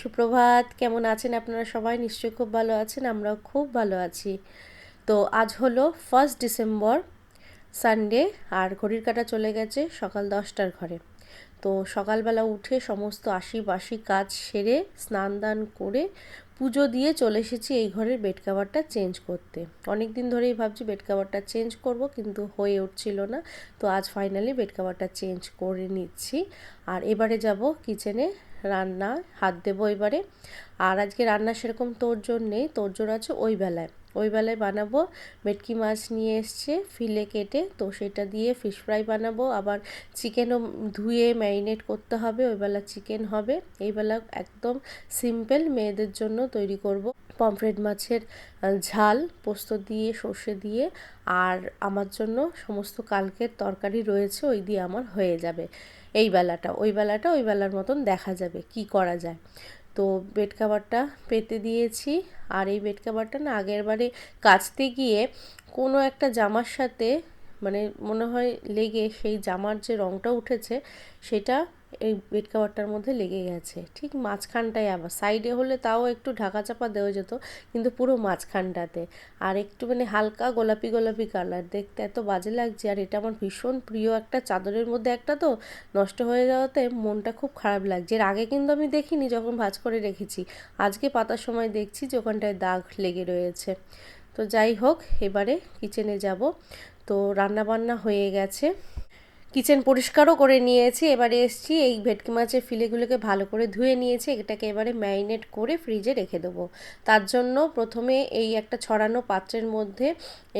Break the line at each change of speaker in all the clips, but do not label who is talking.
সুপ্রভাত। কেমন আছেন আপনারা সবাই? নিশ্চয়ই খুব ভালো আছেন, আমরাও খুব ভালো আছি। তো আজ হলো ফার্স্ট ডিসেম্বর সানডে আর ঘড়ির কাটা চলে গেছে সকাল দশটার ঘরে। তো সকালবেলা উঠে সমস্ত আশি বাসি কাজ সেরে, স্নান দান করে, পুজো দিয়ে চলে এসেছি এই ঘরের বেড কাভারটা চেঞ্জ করতে। অনেক দিন ধরেই ভাবছি বেড কাভারটা চেঞ্জ করব, কিন্তু হয়ে উঠছিল না। তো আজ ফাইনালি বেড কাভারটা চেঞ্জ করে নিচ্ছি। আর এবারে যাব কিচেনে রান্না হাত দেবো এবারে। আর আজকে রান্না সেরকম তোর তোরজোর নেই তোর তোরজোর আছে ওই বেলায়। ওই বেলায় বানাবো ভেটকি মাছ নিয়ে এসছে ফিলে কেটে, তো সেটা দিয়ে ফিশ ফ্রাই বানাবো। আবার চিকেনও ধুয়ে ম্যারিনেট করতে হবে, ওই বেলা চিকেন হবে। এই বেলা একদম সিম্পল মেয়েদের জন্য তৈরি করব পমফ্রেট মাছের ঝাল, পোস্ত দিয়ে, সর্ষে দিয়ে। আর আমার জন্য সমস্ত কালকের তরকারি রয়েছে, ওই দিয়ে আমার হয়ে যাবে। এই বেলাটা, ওই বেলাটা, ওই বেলার মতন দেখা যাবে কি করা যায়। তো বেড কাভারটা পেতে দিয়েছি। আর এই বেড কাভারটা না আগের বারে কাচতে গিয়ে কোনো একটা জামার সাথে মানে মনে হয় লেগে সেই জামার যে রঙটা উঠেছে, সেটা এই বেড কাভারটার মধ্যে লেগে গেছে। ঠিক মাঝখানটায় আবার। সাইডে হলে তাও একটু ঢাকা চাপা দেওয়া যেত, কিন্তু পুরো মাঝখানটাতে। আর একটু মানে হালকা গোলাপি গোলাপি কালার দেখতে এত বাজে লাগছে। আর এটা আমার ভীষণ প্রিয় একটা চাদরের মধ্যে একটা তো, নষ্ট হয়ে যাওয়াতে মনটা খুব খারাপ লাগছে। এর আগে কিন্তু আমি দেখিনি, যখন ভাজ করে রেখেছি। আজকে পাতার সময় দেখছি যে ওখানটায় দাগ লেগে রয়েছে। তো যাই হোক, এবারে কিচেনে যাব। তো রান্না বান্না হয়ে গেছে। কিচেন পরিষ্কারও করে নিয়েছি। এবারে এসছি, এই ভেটকি মাছের ফিলেগুলোকে ভালো করে ধুয়ে নিয়েছি। এটাকে এবারে ম্যারিনেট করে ফ্রিজে রেখে দেবো। তার জন্য প্রথমে এই একটা ছড়ানো পাত্রের মধ্যে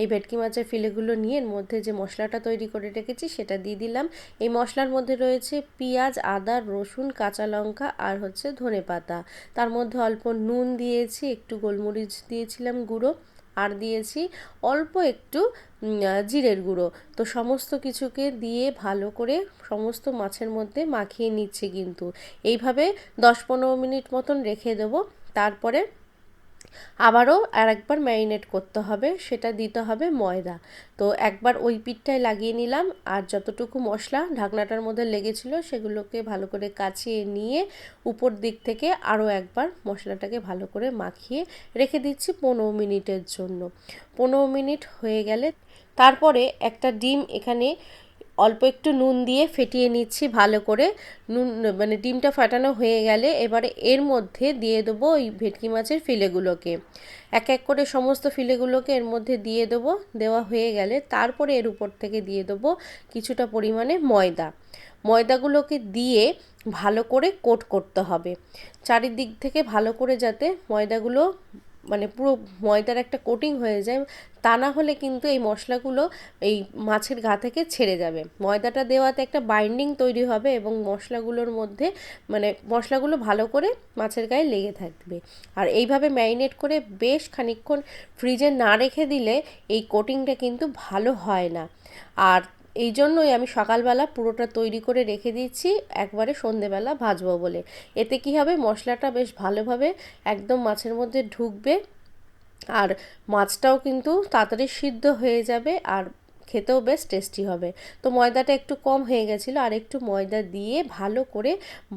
এই ভেটকি মাছের ফিলেগুলো নিয়ে এর মধ্যে যে মশলাটা তৈরি করে রেখেছি সেটা দিয়ে দিলাম। এই মশলার মধ্যে রয়েছে পেঁয়াজ, আদা, রসুন, কাঁচা লঙ্কা আর হচ্ছে ধনে পাতা তার মধ্যে অল্প নুন দিয়েছি, একটু গোলমরিচ দিয়েছিলাম গুঁড়ো। আর দিয়েছি অল্প একটু জিরের গুঁড়ো। তো সমস্ত কিছুকে দিয়ে ভালো করে সমস্ত মাছের মধ্যে মাখিয়ে নিচ্ছে কিন্তু। এইভাবে দশ পনেরো মিনিট মতন রেখে দেবো। তারপরে আবারও আর একবার ম্যারিনেট করতে হবে, সেটা দিতে হবে ময়দা। তো একবার ওই পিঠটায় লাগিয়ে নিলাম, আর যতটুকু মশলা ঢাকনাটার মধ্যে লেগেছিল সেগুলোকে ভালো করে কাচিয়ে নিয়ে উপর দিক থেকে আরও একবার মশলাটাকে ভালো করে মাখিয়ে রেখে দিচ্ছি পনেরো মিনিটের জন্য। পনেরো মিনিট হয়ে গেলে তারপরে একটা ডিম এখানে অল্প একটু নুন দিয়ে ফেটিয়ে নিচ্ছি ভালো করে। নুন মানে ডিমটা ফাটানো হয়ে গেলে এবারে এর মধ্যে দিয়ে দেবো ওই ভেটকি মাছের ফিলেগুলোকে। এক এক করে সমস্ত ফিলেগুলোকে এর মধ্যে দিয়ে দেবো। দেওয়া হয়ে গেলে তারপরে এর উপর থেকে দিয়ে দেবো কিছুটা পরিমাণে ময়দা। ময়দাগুলোকে দিয়ে ভালো করে কোট করতে হবে। চারিদিক থেকে ভালো করে যাতে ময়দাগুলো মানে পুরো ময়দার একটা কোটিং হয়ে যায়, তা না হলে কিন্তু এই মশলাগুলো এই মাছের গা থেকে ছেড়ে যাবে। ময়দাটা দেওয়াতে একটা বাইন্ডিং তৈরি হবে এবং মশলাগুলোর মধ্যে মানে মশলাগুলো ভালো করে মাছের গায়ে লেগে থাকবে। আর এইভাবে ম্যারিনেট করে বেশ খানিক্ষণ ফ্রিজে না রেখে দিলে এই কোটিংটা কিন্তু ভালো হয় না। আর এই জন্যই আমি সকালবেলা পুরোটা তৈরি করে রেখে দিচ্ছি একবারে সন্ধেবেলা ভাজব বলে। এতে কি হবে? মশলাটা বেশ ভালোভাবে একদম মাছের মধ্যে ঢুকবে, আর মাছটাও কিন্তু তাড়াতাড়ি সিদ্ধ হয়ে যাবে, আর খেতেও বেশ টেস্টি হবে। তো ময়দাটা একটু কম হয়ে গেছিল, আর একটু ময়দা দিয়ে ভালো করে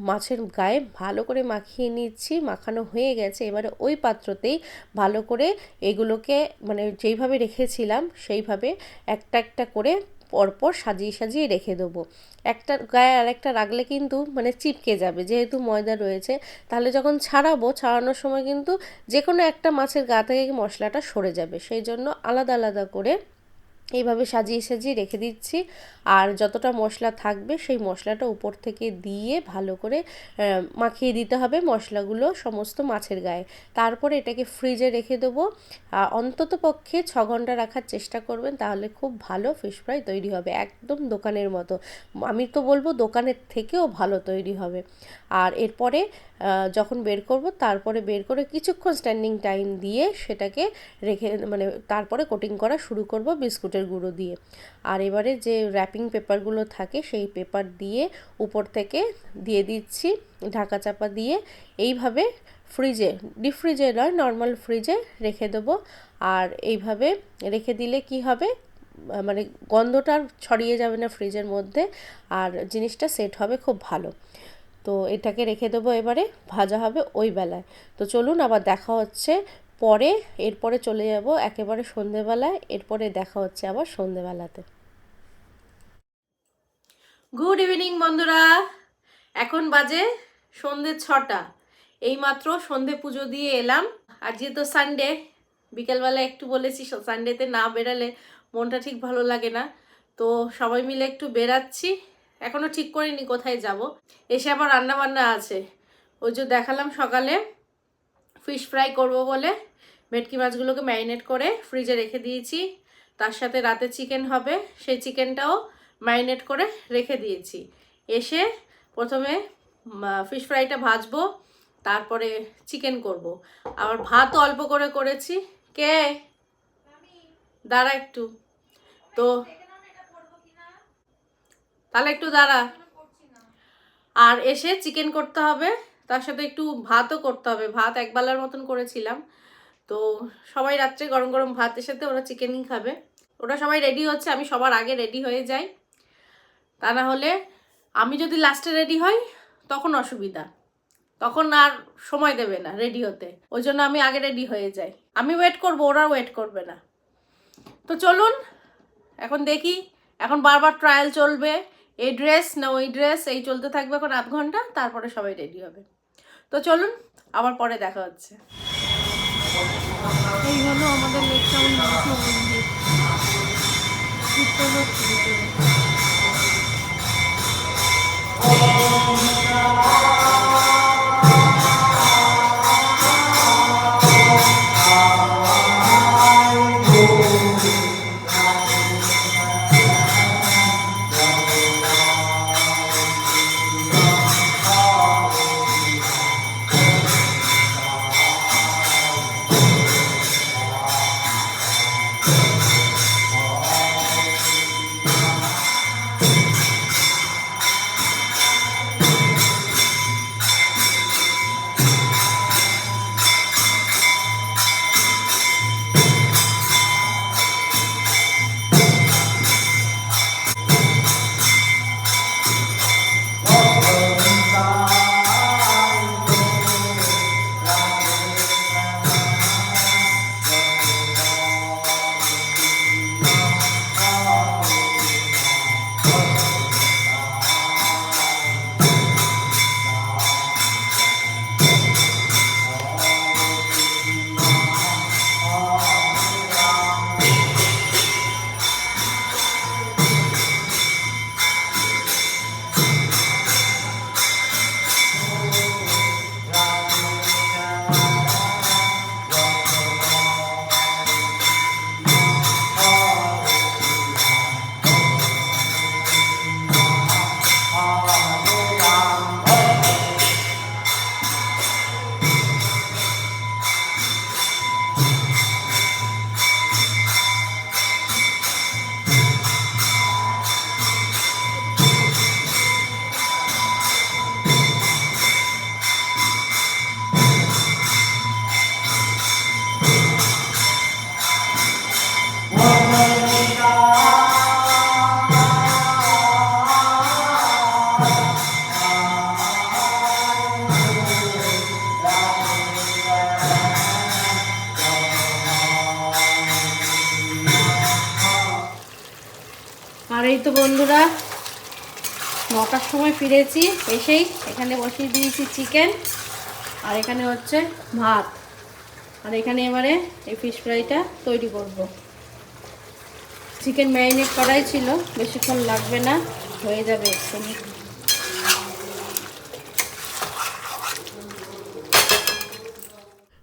মাছের গায়ে ভালো করে মাখিয়ে নিচ্ছি, মাখানো হয়ে গেছে। এবারে ওই পাত্রতেই ভালো করে এগুলোকে মানে যেইভাবে রেখেছিলাম, সেইভাবে একটা একটা করে পরপর সাজিয়ে সাজিয়ে রেখে দেবো। একটা গায়ে আর একটা রাখলে কিন্তু মানে চিপকে যাবে। যেহেতু ময়দা রয়েছে, তাহলে যখন ছাড়াবো, ছাড়ানোর সময় কিন্তু যে কোনো একটা মাছের গা থেকে মশলাটা সরে যাবে। সেই জন্য আলাদা আলাদা করে এইভাবে সাজিয়ে সাজিয়ে রেখে দিচ্ছি। আর যতটা মশলা থাকবে সেই মশলাটা উপর থেকে দিয়ে ভালো করে মাখিয়ে দিতে হবে মশলাগুলো সমস্ত মাছের গায়ে। তারপরে এটাকে ফ্রিজে রেখে দেবো। অন্তত পক্ষে ছ ঘণ্টা রাখার চেষ্টা করবেন, তাহলে খুব ভালো ফিশ ফ্রাই তৈরি হবে, একদম দোকানের মতো। আমি তো বলব দোকানের থেকেও ভালো তৈরি হবে। আর এরপরে যখন বের করব, তারপরে বের করে কিছুক্ষণ স্ট্যান্ডিং টাইম দিয়ে সেটাকে রেখে মানে তারপরে কোটিং করা শুরু করব, বিস্কুটের গুঁড়ো দিয়ে। আর এবারে যে র্যাপিং পেপারগুলো থাকে, সেই পেপার দিয়ে উপর থেকে দিয়ে দিচ্ছি, ঢাকা চাপা দিয়ে। এইভাবে ফ্রিজে ডিপ ফ্রিজে নয় নর্মাল ফ্রিজে রেখে দেবো। আর এইভাবে রেখে দিলে কি হবে? মানে গন্ধটা ছড়িয়ে যাবে না ফ্রিজের মধ্যে, আর জিনিসটা সেট হবে খুব ভালো। তো এটাকে রেখে দেবো এবারে, ভাজা হবে ওই বেলায়। তো চলুন আবার দেখা হচ্ছে পরে এরপরে চলে যাব একেবারে সন্ধেবেলায়, এরপরে দেখা হচ্ছে আবার সন্ধেবেলাতে। গুড ইভিনিং বন্ধুরা। এখন বাজে সন্ধে ছটা। এইমাত্র সন্ধে পুজো দিয়ে এলাম। আর যেহেতু সানডে বিকেলবেলা একটু বলেছি সানডেতে না বেরালে মনটা ঠিক ভালো লাগে না। তো সবাই মিলে একটু বেরাচ্ছি। এখনও ঠিক করিনি কোথায় যাব। এসে আবার রান্না বান্না আছে। ওই যে দেখালাম সকালে ফিশ ফ্রাই করব বলে। ভেটকি মাছগুলোকে ম্যারিনেট করে ফ্রিজে রেখে দিয়েছি। তার সাথে রাতে চিকেন হবে সেই চিকেনটাও ম্যারিনেট করে রেখে দিয়েছি। এসে প্রথমে ফিশ ফ্রাইটা ভাজবো তারপরে চিকেন করব। আবার ভাতও অল্প করে করেছি। কে? দাঁড়া একটু। তো তাহলে একটু দাঁড়া। আর এসে চিকেন করতে হবে তার সাথে একটু ভাতও করতে হবে। ভাত একবেলার মতন করেছিলাম। তো সবাই রাত্রে গরম গরম ভাতের সাথে ওরা চিকেনই খাবে। ওরা সবাই রেডি হচ্ছে, আমি সবার আগে রেডি হয়ে যাই। তা না হলে আমি যদি লাস্টে রেডি হই, তখন অসুবিধা। তখন আর সময় দেবে না রেডি হতে। ওই জন্য আমি আগে রেডি হয়ে যাই। আমি ওয়েট করব ওরা ওয়েট করবে না। তো চলুন, এখন দেখি, এখন বারবার ট্রায়াল চলবে। এই ড্রেস না ওই ড্রেস এই চলতে থাকবে এখন আধ ঘণ্টা, তারপরে সবাই রেডি হবে। তো চলুন, আবার পরে দেখা হচ্ছে। এই হলো আমাদের লেক টাউন মন্দির ভিতরে তো বন্ধুরা, নটার সময় ফিরেছি, এসেই এখানে বসিয়ে দিয়েছি চিকেন আর এখানে হচ্ছে ভাত। আর এখানে এবারে এই ফিশ ফ্রাইটা তৈরি করব। চিকেন ম্যারিনেট করাই ছিল, বেশিক্ষণ লাগবে না, হয়ে যাবে এক্ষুনি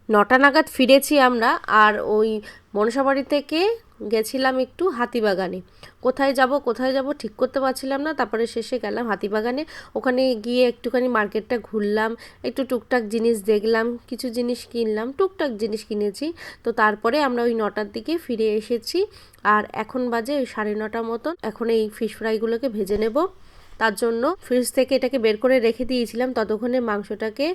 নটা নাগাদ ফিরেছি আমরা, আর ওই মনসাবাড়ি থেকে গেছিলাম একটু হাতিবাগানে। কোথায় যাব কোথায় যাব ঠিক করতে পারছিলাম না, তারপরে শেষে গেলাম হাতিবাগানে। ওখানে গিয়ে একটুখানি মার্কেটটা ঘুরলাম, একটু টুকটাক জিনিস দেখলাম, কিছু জিনিস কিনলাম, টুকটাক জিনিস কিনেছি। তো তারপরে আমরা ওই নটার দিকে ফিরে এসেছি, আর এখন বাজে ওই সাড়ে নটা মতন। এখন এই ফিশ ফ্রাইগুলোকে ভেজে নেব। তার জন্য ফ্রিজ থেকে এটাকে বের করে রেখে দিয়েছিলাম। ততক্ষণে মাংসটাকে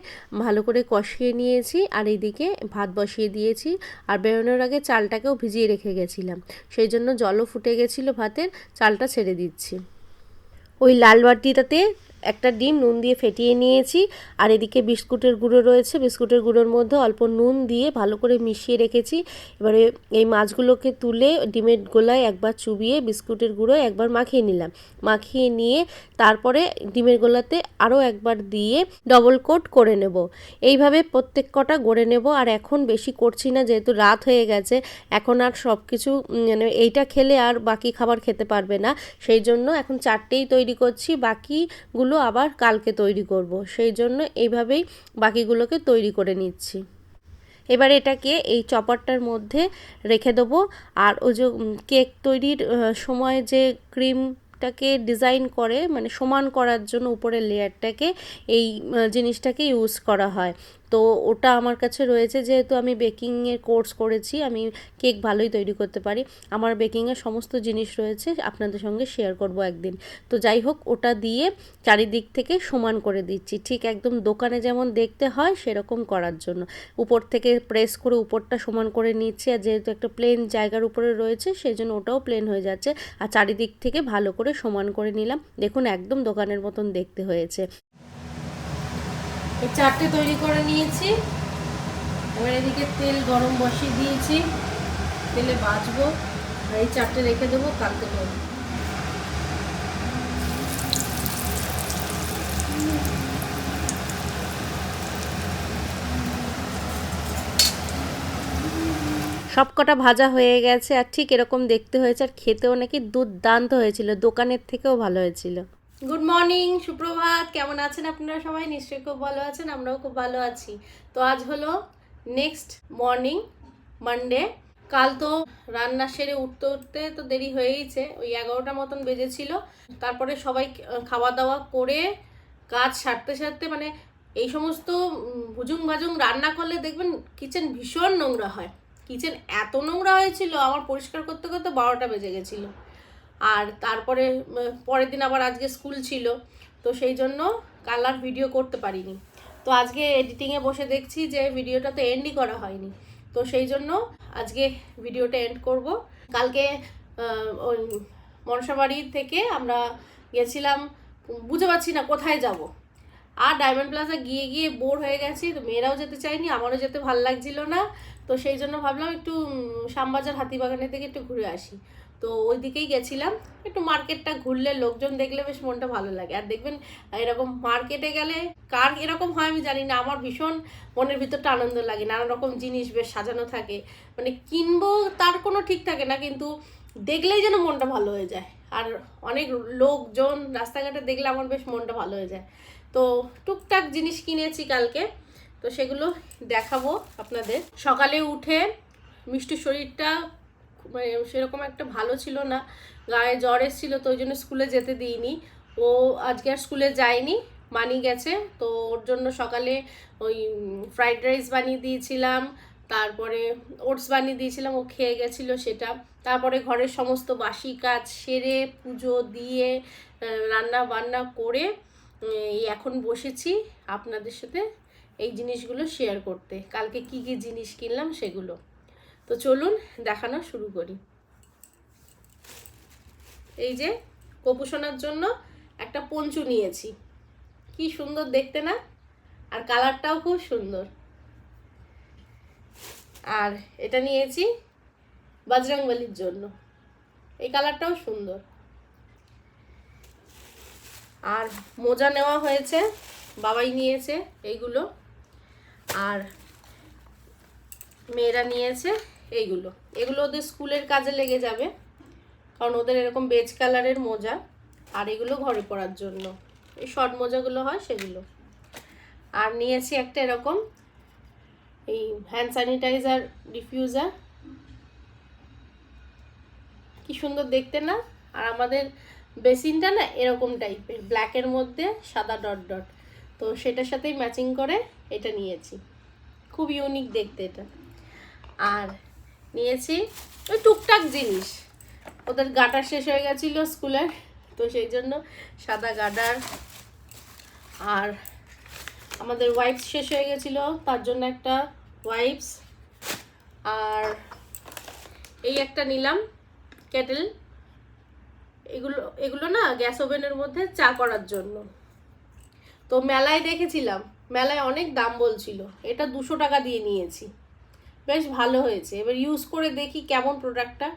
ভালো করে কষিয়ে নিয়েছি আর এইদিকে ভাত বসিয়ে দিয়েছি আর বেরোনোর আগে চালটাকেও ভিজিয়ে রেখে গেছিলাম। সেই জন্য জলও ফুটে গেছিল ভাতের, চালটা ছেড়ে দিচ্ছি। ওই লাল বাটিটাতে একটা ডিম, নুন দিয়ে ফেটিয়ে নিয়েছি। আর এদিকে বিস্কুটের গুঁড়ো রয়েছে। বিস্কুটের গুঁড়োর মধ্যে অল্প নুন দিয়ে ভালো করে মিশিয়ে রেখেছি। এবারে এই মাছগুলোকে তুলে ডিমের গোলায় একবার চুবিয়ে বিস্কুটের গুঁড়ো একবার মাখিয়ে নিলাম। মাখিয়ে নিয়ে তারপরে ডিমের গোলাতে আরও একবার দিয়ে ডবল কোট করে নেব। এইভাবে প্রত্যেক কটা গড়ে নেব। আর এখন বেশি করছি না, যেহেতু রাত হয়ে গেছে। এখন আর সব কিছু মানে এইটা খেলে আর বাকি খাবার খেতে পারবে না। সেই জন্য এখন চারটেই তৈরি করছি। বাকিগুলো আবার কালকে তৈরি করব। সেই জন্য এইভাবেই বাকিগুলোকে তৈরি করে নিচ্ছি। এবার এটাকে এই চপারটার মধ্যে রেখে দেবো। আর ওই যে কেক তৈরির সময় যে ক্রিম টাকে ডিজাইন করে মানে সমান করার জন্য উপরের লেয়ারটাকে এই জিনিসটাকে ইউজ করা হয়। তো ওটা আমার কাছে রয়েছে, যেহেতু আমি বেকিংয়ের কোর্স করেছি, আমি কেক ভালোই তৈরি করতে পারি। আমার বেকিংয়ের সমস্ত জিনিস রয়েছে, আপনাদের সঙ্গে শেয়ার করব একদিন। তো যাই হোক, ওটা দিয়ে চারিদিক থেকে সমান করে দিচ্ছি, ঠিক একদম দোকানে যেমন দেখতে হয়, সেরকম করার জন্য। উপর থেকে প্রেস করে উপরটা সমান করে নিচ্ছি, আর যেহেতু একটা প্লেন জায়গার উপরে রয়েছে সেই জন্য ওটাও প্লেন হয়ে যাচ্ছে। আর চারিদিক থেকে ভালো করে সমান করে নিলাম। দেখুন, একদম দোকানের মতন দেখতে হয়েছে। এই চারটে তৈরি করে নিয়েছি। এবার এদিকে তেল গরম বসিয়ে দিয়েছি। তেলে বাজবো আর এই চারটে রেখে দেবো কালকে করব সব কটা ভাজা হয়ে গেছে আর ঠিক এরকম দেখতে হয়েছে আর খেতেও নাকি দুর্দান্ত হয়েছিল। দোকানের থেকেও ভালো হয়েছিল। গুড মর্নিং সুপ্রভাত। কেমন আছেন আপনারা সবাই? নিশ্চয়ই খুব ভালো আছেন, আমরাও খুব ভালো আছি। তো আজ হলো নেক্সট মর্নিং মানডে কাল তো রান্না সেরে উঠতে উঠতে তো দেরি হয়েইছে, ওই এগারোটা মতন বেজেছিল। তারপরে সবাই খাওয়া দাওয়া করে কাজ সারতে সারতে মানে এই সমস্ত ভুজুং ভাজুং রান্না করলে দেখবেন কিচেন ভীষণ নোংরা হয়। কিচেন এত নোংরা হয়েছিল, আমার পরিষ্কার করতে করতে বারোটা বেজে গেছিল। আর তারপরে পরের দিন আবার আজকে স্কুল ছিল, তো সেই জন্য কাল আর ভিডিও করতে পারিনি। তো আজকে এডিটিংয়ে বসে দেখছি যে ভিডিওটা তো এন্ডই করা হয়নি, তো সেই জন্য আজকে ভিডিওটা এন্ড করব। কালকে ওই মনসাবাড়ি থেকে আমরা গেছিলাম, বুঝতে পারছি না কোথায় যাব। আর ডায়মন্ড প্লাজা গিয়ে গিয়ে বোর হয়ে গেছি, তো মেয়েরাও যেতে চাইনি আমারও যেতে ভালো লাগছিল না, তো সেই জন্য ভাবলাম একটু শ্যামবাজার হাতিবাগানের থেকে একটু ঘুরে আসি। তো ওই দিকেই গেছিলাম। একটু মার্কেটটা ঘুরলে লোকজন দেখলে বেশ মনটা ভালো লাগে। আর দেখবেন, এরকম মার্কেটে গেলে কার এরকম হয় আমি জানি না। আমার ভীষণ মনের ভিতরটা আনন্দ লাগে। নানা রকম জিনিস বেশ সাজানো থাকে। মানে কিনবো তার কোনো ঠিক থাকে না, কিন্তু দেখলেই যেন মনটা ভালো হয়ে যায়। আর অনেক লোকজন রাস্তাঘাটে দেখলে আমার বেশ মনটা ভালো হয়ে যায়। তো টুকটাক জিনিস কিনেছি কালকে। তো সেগুলো দেখাবো আপনাদের। সকালে উঠে মিষ্টির শরীরটা মানে সেরকম একটা ভালো ছিল না। গায়ে জ্বর এসেছিল তো ওই জন্য স্কুলে যেতে দিইনি। ও আজকে আর স্কুলে যায়নি মানি গেছে। তো ওর জন্য সকালে ওই ফ্রাইড রাইস বানিয়ে দিয়েছিলাম, তারপরে ওটস বানিয়ে দিয়েছিলাম, ও খেয়ে গেছিল সেটা। তারপরে ঘরের সমস্ত বাসি কাজ সেরে, পুজো দিয়ে রান্না বান্না করে এখন বসেছি আপনাদের সাথে এই জিনিসগুলো শেয়ার করতে। কালকে কি কি জিনিস কিনলাম সেগুলো। তো চলুন দেখানো শুরু করি। এই যে কপুসোনার জন্য একটা পঞ্চু নিয়েছি। কি সুন্দর দেখতে না? আর কালারটাও খুব সুন্দর। আর এটা নিয়েছি বজরংবলির জন্য। এই কালারটাও সুন্দর। আর মোজা নেওয়া হয়েছে, বাবাই নিয়েছে এইগুলো। আর মেয়েরা নিয়েছে এইগুলো। এগুলো ওদের স্কুলের কাজে লেগে যাবে, কারণ ওদের এরকম বেজ কালারের মোজা, আর এগুলো ঘরে পরার জন্য। এই শর্ট মোজাগুলো হয় সেগুলো। আর নিয়েছি একটা এরকম, এই হ্যান্ড স্যানিটাইজার ডিফিউজার কি সুন্দর দেখতে না? আর আমাদের বেসিনটা না এরকম টাইপের, ব্ল্যাকের মধ্যে সাদা ডট ডট। তো সেটার সাথেই ম্যাচিং করে এটা নিয়েছি। খুব ইউনিক দেখতে এটা। আর নিয়েছি। ওই টুকটাক জিনিস। ওদের গাটার শেষ হয়ে গেছিল স্কুলের, তো সেই জন্য সাদা গাডার আর আমাদের ওয়াইপস শেষ হয়ে গেছিল, তার জন্য একটা ওয়াইপস আর এই একটা নিলাম কেটেল এগুলো এগুলো না গ্যাস ওভেনের মধ্যে চা করার জন্য। তো মেলায় দেখেছিলাম, মেলায় অনেক দাম বলছিল। এটা দুশো টাকা দিয়ে নিয়েছি। বেশ ভালো হয়েছে। এবার ইউজ করে দেখি কেমন প্রোডাক্টটা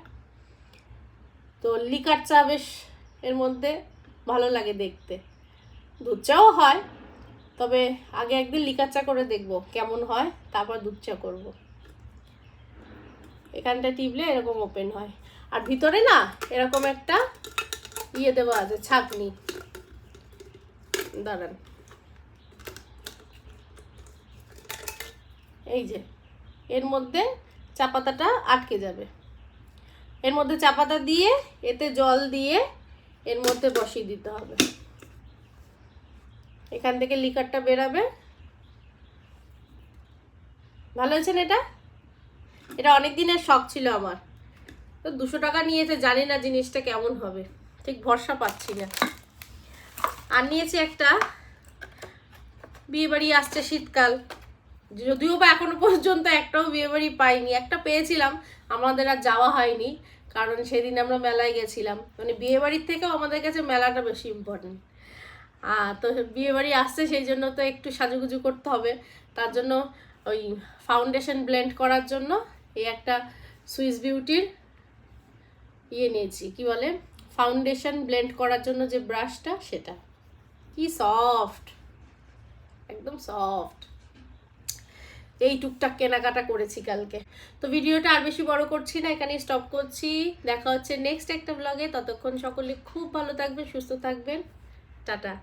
তো লিকার চা বেশ এর মধ্যে ভালো লাগে দেখতে। দুধ চাও হয়, তবে আগে একদিন লিকার চা করে দেখব কেমন হয়, তারপর দুধ চা করব। এখানটা টিপলে এরকম ওপেন হয়। আর ভিতরে না এরকম একটা ইয়ে দেওয়া আছে, ছাকনি। দাঁড়ান। এই যে। এর মধ্যে চা পাতাটা আটকে যাবে। এর মধ্যে চা পাতা দিয়ে, এতে জল দিয়ে এর মধ্যে বসিয়ে দিতে হবে। এখান থেকে লিকারটা বেরাবে। ভালো হয়েছে না এটা? এটা অনেক দিনের শখ ছিল আমার। তো দুশো টাকা নিয়েছে, জানি না জিনিসটা কেমন হবে। ঠিক ভরসা পাচ্ছি না। আর নিয়েছি একটা বিয়ে বাড়ি আসছে শীতকাল। যদিও বা এখনও পর্যন্ত একটাও বিয়ে বাড়ি পাইনি, একটা পেয়েছিলাম, আমাদের আর যাওয়া হয়নি, কারণ সেদিন আমরা মেলায় গেছিলাম। মানে বিয়ে বাড়ির থেকেও আমাদের কাছে মেলাটা বেশি ইম্পর্টেন্ট তো বিয়ে বাড়ি আসছে, সেই জন্য তো একটু সাজুগুজু করতে হবে। তার জন্য ওই ফাউন্ডেশন ব্লেন্ড করার জন্য এই একটা সুইস বিউটির ইয়ে নিয়েছি, কি বলে? ফাউন্ডেশন ব্লেন্ড করার জন্য যে ব্রাশটা সেটা। কি সফট একদম সফট এই টুকটাক কেনাকাটা করেছি কালকে। তো ভিডিওটা আর বেশি বড় করছি না, এখানে স্টপ করছি। দেখা হচ্ছে নেক্সট একটা ব্লগে ততক্ষণ সকলে খুব ভালো থাকবেন, সুস্থ থাকবেন। টাটা।